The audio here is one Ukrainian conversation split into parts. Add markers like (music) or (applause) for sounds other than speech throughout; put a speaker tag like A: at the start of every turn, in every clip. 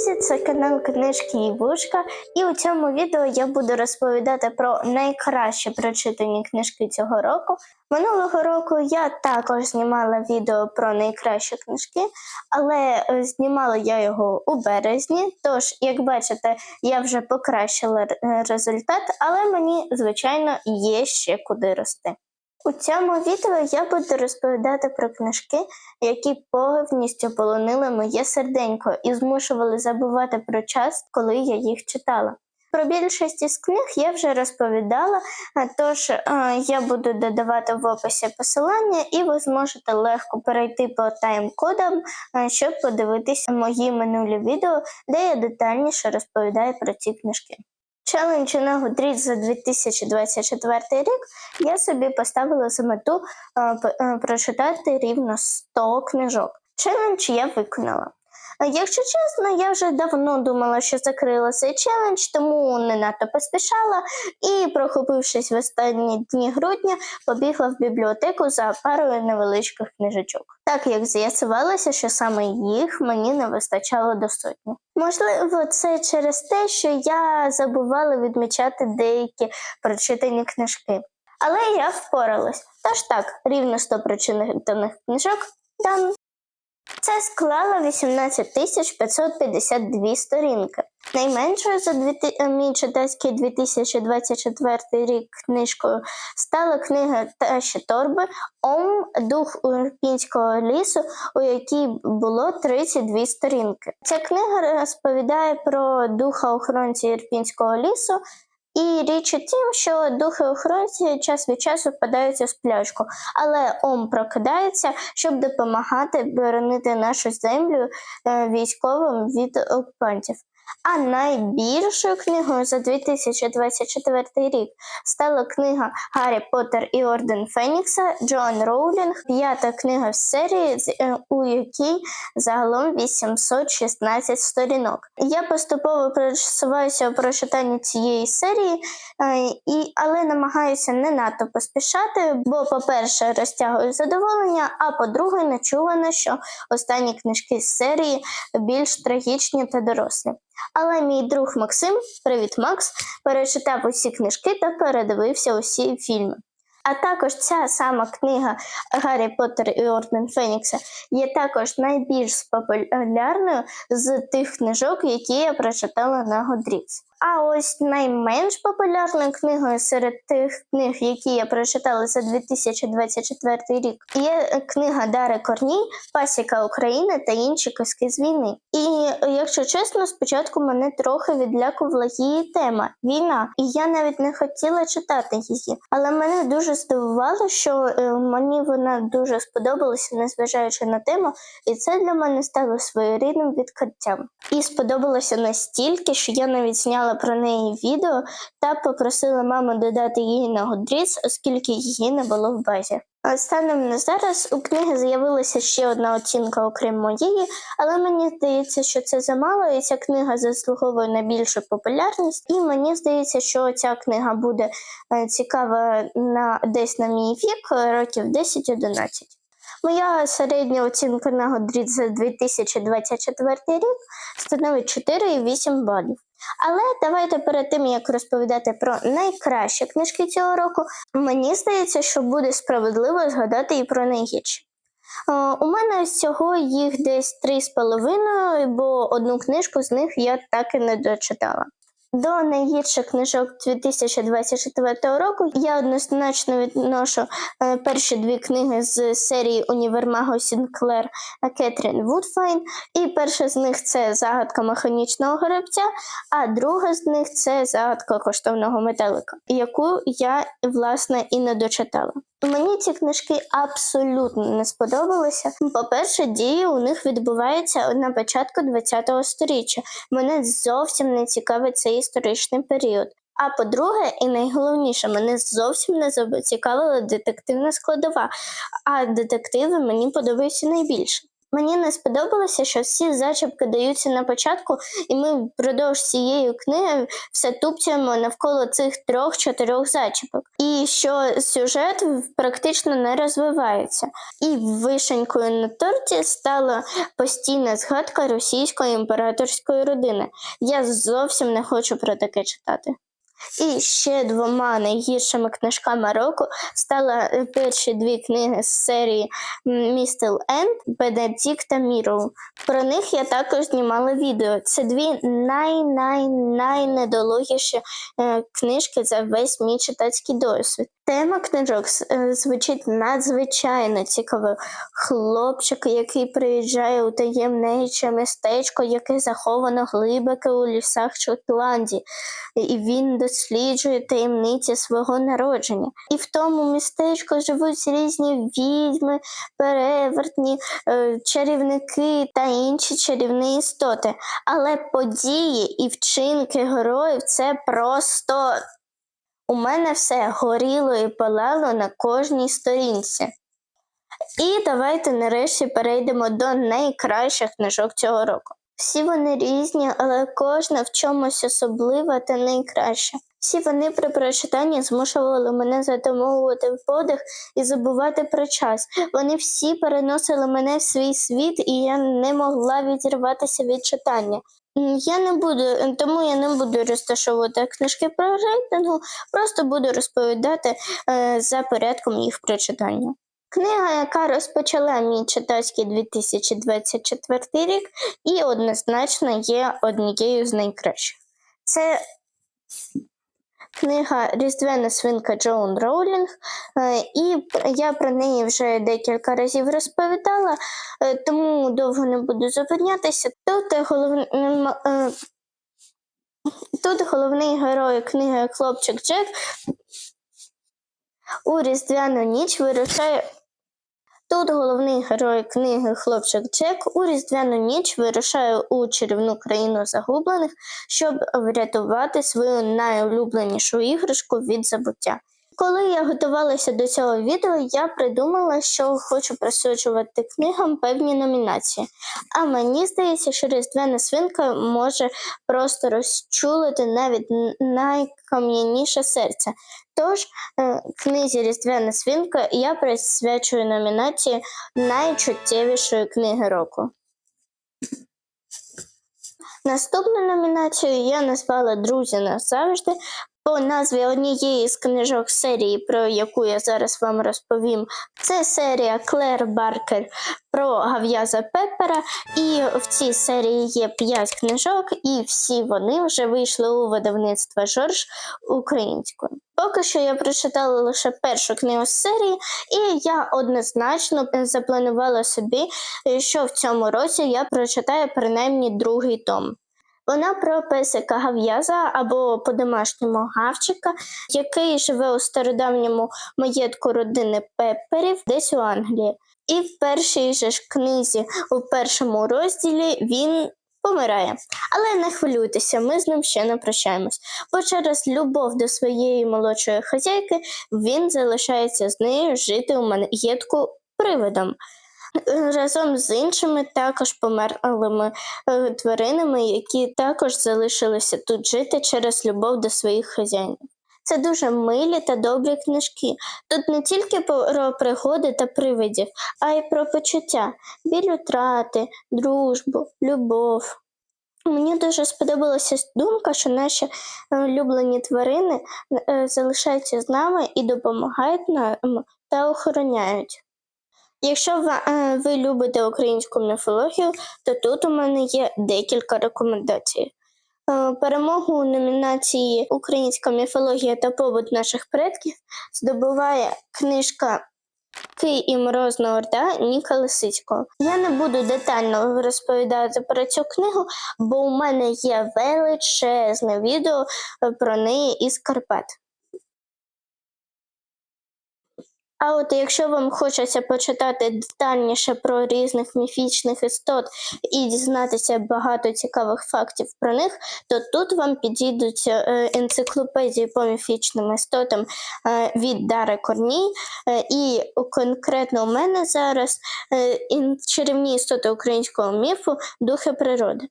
A: друзі! Це канал Книжки і Вушка. І у цьому відео я буду розповідати про найкраще прочитані книжки цього року. Минулого року я також знімала відео про найкращі книжки, але е, знімала я його у березні. Тож, як бачите, я вже покращила результат, але мені, звичайно, є ще куди рости. У цьому відео я буду розповідати про книжки, які повністю полонили моє серденько і змушували забувати про час, коли я їх читала. Про більшість із книг я вже розповідала, тож е, я буду додавати в описі посилання, і ви зможете легко перейти по тайм-кодам, е, щоб подивитися мої минулі відео, де я детальніше розповідаю про ці книжки. Челендж на Goodreads за 2024 рік я собі поставила за мету е, е, прочитати рівно 100 книжок. Челендж я виконала. Якщо чесно, я вже давно думала, що закрила цей челендж, тому не надто поспішала і, прохопившись в останні дні грудня, побігла в бібліотеку за парою невеличких книжечок. Так як з'ясувалося, що саме їх мені не вистачало до. Можливо, це через те, що я забувала відмічати деякі прочитані книжки. Але я впоралась. Тож так, рівно 100 прочитаних книжок дан. Це склало 18 тисяч 552 сторінки. Найменшою за е, мій читацький 2024 рік книжкою стала книга Таші Торби Ом Дух Урпінського лісу, у якій було 32 сторінки. Ця книга розповідає про духа охоронця Ірпінського лісу. І річ у тім, що духи охоронці час від часу впадаються в сплячку, але Ом прокидається, щоб допомагати боронити нашу землю е, військовим від окупантів. А найбільшою книгою за 2024 рік стала книга Гаррі Поттер і Орден Фенікса Джоан Роулінг, п'ята книга в серії, е, у якій загалом 816 сторінок. Я поступово просуваюся у прочитанні цієї серії, е, і, але намагаюся не надто поспішати, бо, по-перше, розтягую задоволення, а по-друге, нечувано, що останні книжки з серії більш трагічні та дорослі. Але мій друг Максим, привіт, Макс, перечитав усі книжки та передивився усі фільми. А також ця сама книга Гаррі Поттер і Орден Фенікса є також найбільш популярною з тих книжок, які я прочитала на Goodreads. А ось найменш популярною книгою серед тих книг, які я прочитала за 2024 рік, є книга Дари Корній, Пасіка України та інші казки з війни. І якщо чесно, спочатку мене трохи відлякувала її тема війна, і я навіть не хотіла читати її. Але мене дуже здивувало, що е, мені вона дуже сподобалася, незважаючи на тему, і це для мене стало своєрідним відкриттям. І сподобалося настільки, що я навіть зняла про неї відео та попросила маму додати її на Goodreads, оскільки її не було в базі. А Станом на зараз у книги з'явилася ще одна оцінка, окрім моєї, але мені здається, що це замало, і ця книга заслуговує на більшу популярність. І мені здається, що ця книга буде е, цікава на десь на мій вік, років 10-11. Моя середня оцінка на Goodreads за 2024 рік становить 4,8 балів. Але давайте перед тим як розповідати про найкращі книжки цього року, мені здається, що буде справедливо згадати і про найгірші. Е, У мене всього їх десь три з половиною, бо одну книжку з них я так і не дочитала. До найгірших книжок 2024 року я однозначно відношу е, перші дві книги з серії універмагу Сінклер Кетрін Вудфайн. І перша з них це загадка механічного гребця, а друга з них це загадка коштовного метелика, яку я власне і не дочитала. Мені ці книжки абсолютно не сподобалися. По-перше, дії у них відбуваються на початку ХХ століття. Мене зовсім не цікавить цей історичний період. А по-друге, і найголовніше, мене зовсім не зацікавила детективна складова, а детективи мені подобаються найбільше. Мені не сподобалося, що всі зачіпки даються на початку, і ми впродовж цієї книги все тупцяємо навколо цих трьох-чотирьох зачіпок. І що сюжет практично не розвивається. І вишенькою на торті стала постійна згадка російської імператорської родини. Я зовсім не хочу про таке читати. І ще двома найгіршими книжками року стали е, перші дві книги з серії Містел Енд Бенедикта Міру. Про них я також знімала відео. Це дві най-най-найнедологіші е, книжки за весь мій читацький досвід. Тема книжок е, звучить надзвичайно цікаво. Хлопчик, який приїжджає у таємниче містечко, яке заховано глибоко у лісах Шотландії, і він досліджує таємниці свого народження. І в тому містечку живуть різні відьми, перевертні, е, чарівники та інші чарівні істоти. Але події і вчинки героїв це просто. У мене все горіло і палало на кожній сторінці. І давайте нарешті перейдемо до найкращих книжок цього року. Всі вони різні, але кожна в чомусь особлива та найкраща. Всі вони при прочитанні змушували мене затамовувати подих і забувати про час. Вони всі переносили мене в свій світ, і я не могла відірватися від читання. Я не буду, тому я не буду розташовувати книжки про рейтингу, просто буду розповідати е, за порядком їх прочитання. Книга, яка розпочала мій читацький 2024 рік, і однозначно є однією з найкращих. Це книга Різдвяна свинка Джоун Роулінг, е, і я про неї вже декілька разів розповідала, е, тому довго не буду зупинятися. Тут головним. е, Тут головний герой книги Хлопчик Джек у Різдвяну ніч вирушає. Тут головний герой книги Хлопчик Джек у Різдвяну ніч вирушає у чарівну країну загублених, щоб врятувати свою найулюбленішу іграшку від забуття. Коли я готувалася до цього відео, я придумала, що хочу присуджувати книгам певні номінації. А мені здається, що Різдвяна свинка може просто розчулити навіть найкам'яніше серце. Тож е, книзі Різдвяна свинка я присвячую номінації найчуттєвішої книги року. Наступну номінацію я назвала Друзі назавжди. По назві однієї з книжок серії, про яку я зараз вам розповім, це серія Клер Баркер про Гав'яза Пеппера. І в цій серії є 5 книжок, і всі вони вже вийшли у видавництво Жорж українською. Поки що я прочитала лише першу книгу з серії, і я однозначно запланувала собі, що в цьому році я прочитаю принаймні другий том. Вона про песика Гав'яза або по-домашньому гавчика, який живе у стародавньому маєтку родини Пепперів десь у Англії. І в першій же ж книзі, у першому розділі, він помирає. Але не хвилюйтеся, ми з ним ще не прощаємось. Бо через любов до своєї молодшої хазяйки він залишається з нею жити у маєтку привидом. Разом з іншими також померлими е, тваринами, які також залишилися тут жити через любов до своїх хазяїнів. Це дуже милі та добрі книжки. Тут не тільки про пригоди та привидів, а й про почуття, біль утрати, дружбу, любов. Мені дуже сподобалася думка, що наші е, улюблені тварини е, залишаються з нами і допомагають нам та охороняють. Якщо ви, е, любите українську міфологію, то тут у мене є декілька рекомендацій. Е, Перемогу у номінації Українська міфологія та побут наших предків здобуває книжка Кий і Морозна Орда Ніка Лисицького. Я не буду детально розповідати про цю книгу, бо у мене є величезне відео е, про неї із Карпат. А от якщо вам хочеться почитати детальніше про різних міфічних істот і дізнатися багато цікавих фактів про них, то тут вам підійдуть е, енциклопедії по міфічним істотам е, від Дари Корній. Е, І конкретно у мене зараз чарівні істоти українського міфу Духи природи.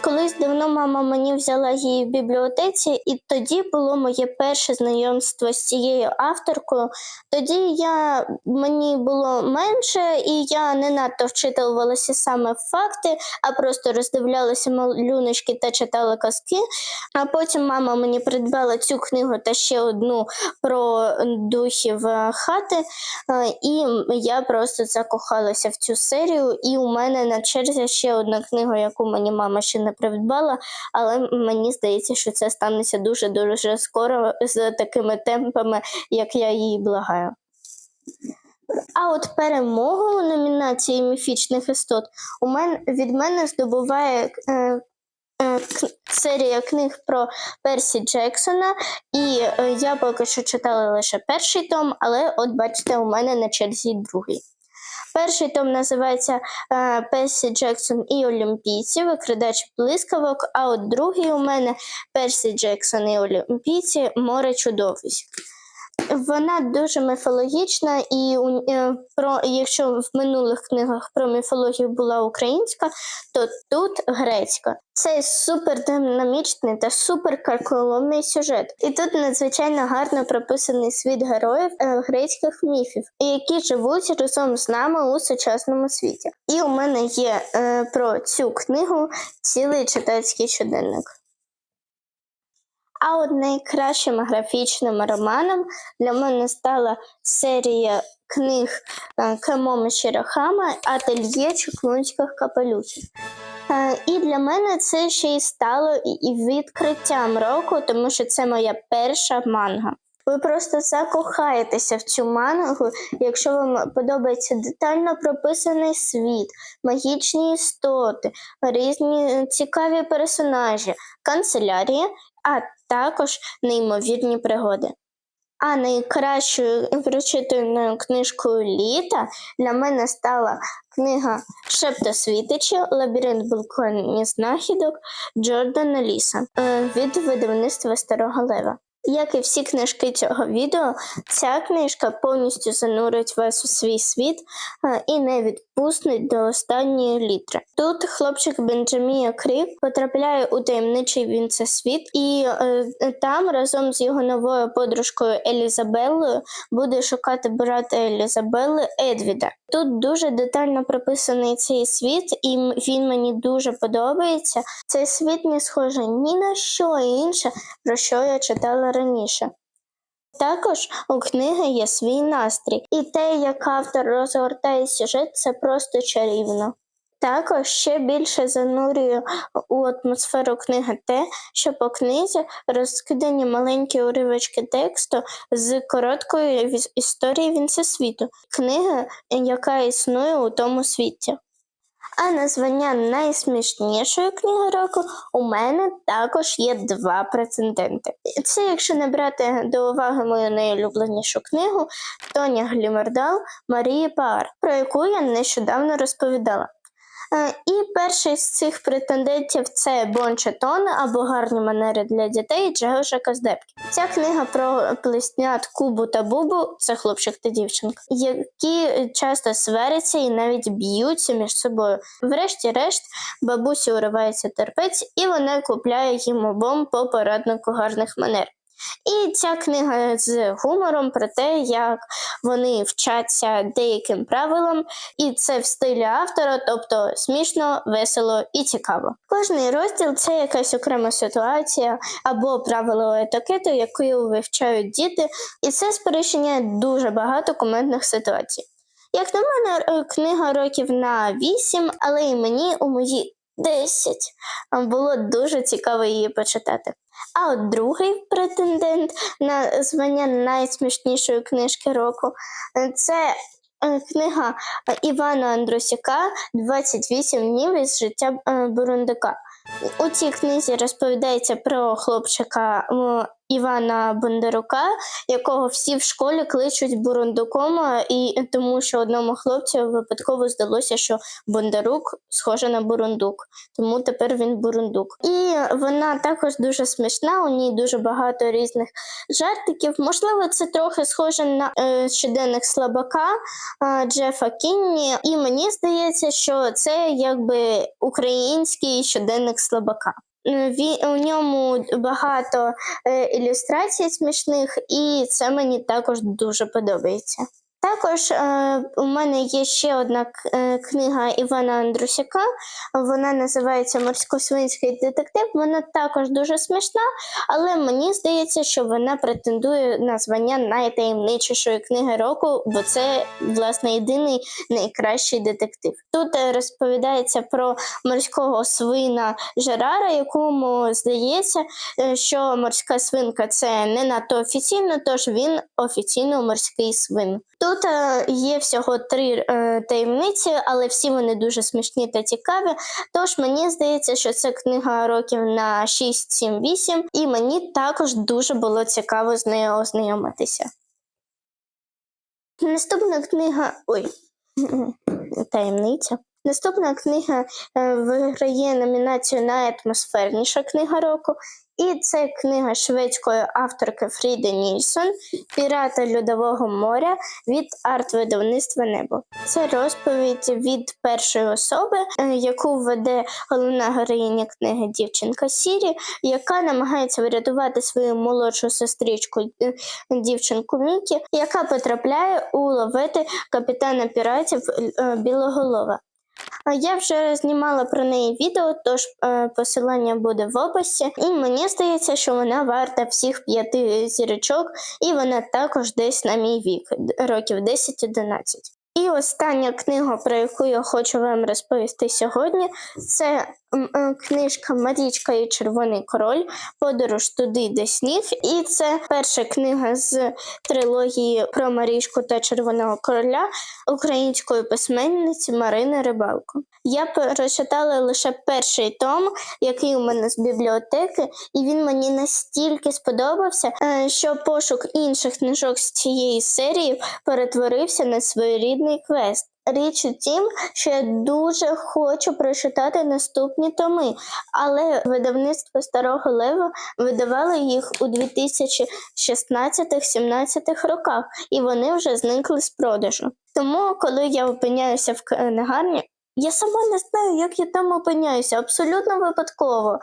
A: Колись давно мама мені взяла її в бібліотеці, і тоді було моє перше знайомство з цією авторкою. Тоді я мені було менше, і я не надто вчитувалася саме факти, а просто роздивлялася малюночки та читала казки. А потім мама мені придбала цю книгу та ще одну про духів е, хати. Е, І я просто закохалася в цю серію. І у мене на черзі ще одна книга, яку мені мама ще не придбала, але мені здається, що це станеться дуже дуже скоро з такими темпами, як я її благаю. А от перемогу у номінації міфічних істот у мене від мене здобуває е, е, серія книг про Персі Джексона, і е, я поки що читала лише перший том, але от бачите, у мене на черзі другий. Перший том називається е, Персі Джексон і Олімпійці, викрадач блискавок, а от другий у мене Персі Джексон і Олімпійці Море чудовиськ. Вона дуже міфологічна, і е, про якщо в минулих книгах про міфологію була українська, то тут грецька. Це супер динамічний та супер карколомний сюжет. І тут надзвичайно гарно прописаний світ героїв е, грецьких міфів, які живуть разом з нами у сучасному світі. І у мене є е, про цю книгу цілий читацький щоденник. А от найкращим графічним романом для мене стала серія книг е, Кемоми Шірохама Ательє чуклунських капелюхів. Е, І для мене це ще й стало і відкриттям року, тому що це моя перша манга. Ви просто закохаєтеся в цю мангу, якщо вам подобається детально прописаний світ, магічні істоти, різні цікаві персонажі, канцелярія, а також неймовірні пригоди. А найкращою прочитаною книжкою літа для мене стала книга Шептосвітичі Лабіринт балконні знахідок Джордана Ліса е, від видавництва Старого Лева. Як і всі книжки цього відео, ця книжка повністю занурить вас у свій світ е, і не відпустить до останньої літри. Тут хлопчик Бенджамія Крік потрапляє у таємничий вінцесвіт, і е, там разом з його новою подружкою Елізабеллою буде шукати брата Елізабели Едвіда. Тут дуже детально прописаний цей світ, і він мені дуже подобається. Цей світ не схожий ні на що інше, про що я читала раніше. Також у книги є свій настрій, і те, як автор розгортає сюжет, це просто чарівно. Також ще більше занурює у атмосферу книги те, що по книзі розкидані маленькі уривочки тексту з короткої віс- історії Вінцесвіту, книги, яка існує у тому світі. А на звання найсмішнішої книги року у мене також є два претенденти. Це якщо не брати до уваги мою найулюбленішу книгу Тоня Глімердал Марії Паар, про яку я нещодавно розповідала. Е, І перший з цих претендентів це Бончетон або гарні манери для дітей Джеоша Каздепки. Ця книга про плеснят Кубу та Бубу, це хлопчик та дівчинка, які часто сваряться і навіть б'ються між собою. Врешті-решт, бабусі уривається терпець, і вона купляє їм обом по пораднику гарних манер. І ця книга з гумором про те, як вони вчаться деяким правилам, і це в стилі автора, тобто смішно, весело і цікаво. Кожний розділ це якась окрема ситуація або правило етикету, яку вивчають діти, і це сперечення дуже багато коментних ситуацій. Як на мене, е, книга років на 8, але і мені у мої 10 було дуже цікаво її почитати. А от другий претендент на звання найсмішнішої книжки року е, це е, книга е, Івана Андрусяка «28 днів із життя Бурундука. У цій книзі розповідається про хлопчика Івана Бондарука, якого всі в школі кличуть бурундуком, і тому що одному хлопцю випадково здалося, що Бондарук схоже на бурундук, тому тепер він бурундук. І вона також дуже смішна. У ній дуже багато різних жартиків. Можливо, це трохи схоже на е, щоденник слабака е, Джефа Кінні. І мені здається, що це якби український щоденник слабака. Е, Він, у ньому багато е, ілюстрацій смішних, і це мені також дуже подобається. Також е, у мене є ще одна е, книга Івана Андрусяка. Вона називається Морсько-свинський детектив. Вона також дуже смішна, але мені здається, що вона претендує на звання найтаємничішої книги року, бо це власне єдиний найкращий детектив. Тут е, розповідається про морського свина Жерара, якому здається, що морська свинка це не надто офіційно, тож він офіційно морський свин. Тут е, є всього три е, таємниці, але всі вони дуже смішні та цікаві. Тож мені здається, що це книга років на 6, 7, 8, і мені також дуже було цікаво з нею ознайомитися. Наступна книга. Ой, (clears throat) таємниця. Наступна книга е, виграє номінацію Найатмосферніша книга року. І це книга шведської авторки Фріди Нільсон Пірати Льодового моря від арт-видавництва Небо. Це розповідь від першої особи, е, яку веде головна героїня книги дівчинка Сірі, яка намагається врятувати свою молодшу сестричку е, дівчинку Мікі, яка потрапляє у ловети капітана піратів е, Білоголова. Я вже знімала про неї відео, тож е, посилання буде в описі. І мені здається, що вона варта всіх п'яти зірочок, і вона також десь на мій вік, років 10-11. І остання книга, про яку я хочу вам розповісти сьогодні, це е, книжка Марічка і Червоний король, подорож туди, де сніг. І це перша книга з трилогії про Марічку та Червоного короля української письменниці Марини Рибалко. Я прочитала лише перший том, який у мене з бібліотеки, і він мені настільки сподобався, е, що пошук інших книжок з цієї серії перетворився на своєрідний квест. Річ у тім, що я дуже хочу прочитати наступні томи, але видавництво Старого Лева видавало їх у 2016-17 роках, і вони вже зникли з продажу. Тому, коли я опиняюся в книгарні, я сама не знаю, як я там опиняюся, абсолютно випадково.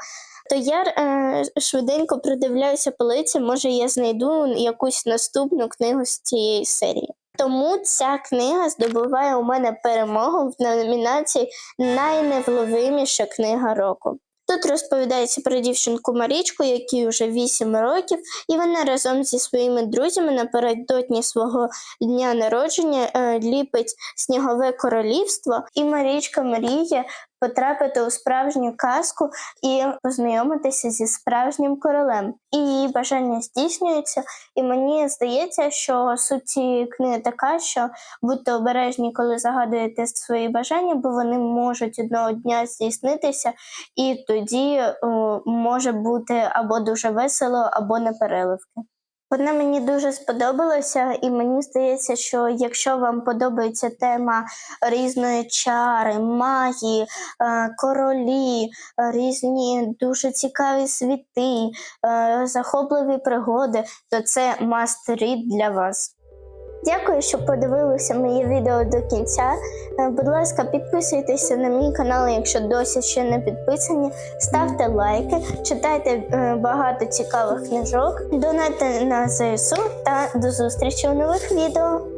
A: То я е, швиденько придивляюся полиці, може я знайду якусь наступну книгу з цієї серії. Тому ця книга здобуває у мене перемогу в номінації Найневловиміша книга року. Тут розповідається про дівчинку Марічку, якій вже 8 років, і вона разом зі своїми друзями напередодні свого дня народження е, ліпить снігове королівство, і Марічка мріє потрапити у справжню казку і познайомитися зі справжнім королем. І її бажання здійснюється. І мені здається, що суть цієї книги така, що будьте обережні, коли загадуєте свої бажання, бо вони можуть одного дня здійснитися, і тоді о, може бути або дуже весело, або на переливки. Вона мені дуже сподобалася, і мені здається, що якщо вам подобається тема різної чари, магії, е, королі, різні дуже цікаві світи, е, захопливі пригоди, то це must read для вас. Дякую, що подивилися моє відео до кінця. Е, Будь ласка, підписуйтеся на мій канал, якщо досі ще не підписані. Ставте лайки, читайте е, багато цікавих книжок, донайте на ЗСУ та до зустрічі у нових відео.